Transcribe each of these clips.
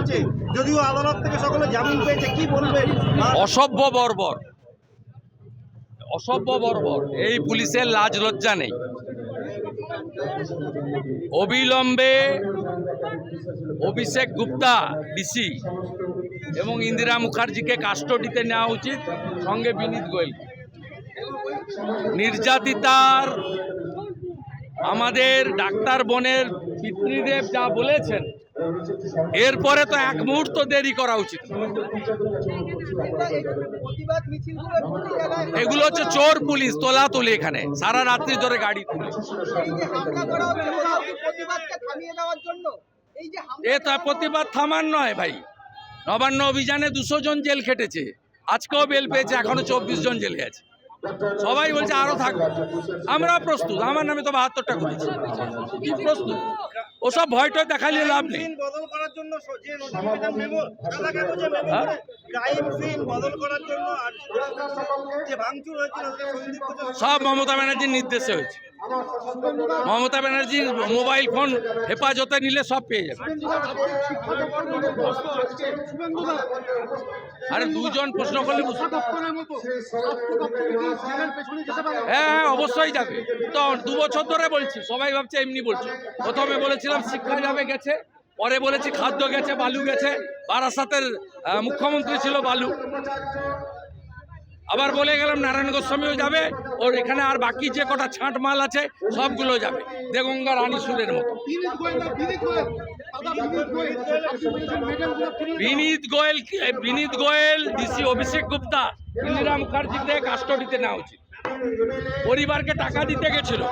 হচ্ছে? যদিও আদালত থেকে সকলে জামিন পেয়েছে, কি বলবেন? অসভ্য বর্বর। অসভ্য বর্বর। এই পুলিশের লাজ লজ্জা নেই। অবিলম্বে অভিষেক গুপ্তা, ডিসি, এবং ইন্দিরা মুখার্জিকে কাস্টডিতে নেওয়া উচিত, সঙ্গে বিনীত গোয়েল। নির্যাতিতার আমাদের ডাক্তার বোনের পিতৃদেব যা বলেছেন এরপরে তো এক মুহূর্ত দেরি করা উচিত। এগুলো হচ্ছে চোর পুলিশ তোলা তুলি এখানে। সারা রাত্রি ধরে গাড়ি এ তা প্রতিবাদ থামার নয় ভাই। নবান্ন অভিযানে দুশো জন জেল খেটেছে। আজকেও বেল পেয়েছে, এখনও চব্বিশ জন জেলে আছে সবাই বলছে আরও থাকবে আমরা প্রস্তুত আমার নামে তো বাহাত্তরটা করেছি প্রস্তুত। ওসব ভয় টয় দেখালে লাভ নেই। সব মমতা ব্যানার্জির নির্দেশে হয়েছে। মমতা ব্যানার্জির মোবাইল ফোন হেফাজতে নিলে সব পেয়ে যাবে। আরে দুজন প্রশ্ন করলে হ্যাঁ হ্যাঁ অবশ্যই যাবে। তো দু বছর ধরে বলছি, সবাই ভাবছে এমনি বলছি। প্রথমে বলেছিলাম শিক্ষা যাবে গেছে, পরে বলেছি খাদ্য গেছে, বালু গেছে। বারাসাতের মুখ্যমন্ত্রী ছিল বালু। আবার বলে গেলাম নারায়ণ গোস্বামীও যাবে ওর এখানে আর বাকি যে কটা ছাঁট মাল আছে সবগুলো যাবে। দেগঙ্গা রানী সুরের মতো। বিনীত গোয়েল বিনীত গোয়েল। ডিসি অভিষেক গুপ্তা ইন্দিরা মুখার্জিকে কাস্টডিতে নেওয়া উচিত। পরিবারকে টাকা দিতে গেছিল।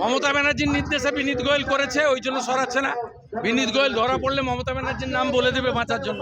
মমতা ব্যানার্জির নির্দেশে বিনীত গোয়েল করেছে ওই জন্য সরাচ্ছে না। বিনীত গোয়েল ধরা পড়লে মমতা ব্যানার্জির নাম বলে দেবে বাঁচার জন্য।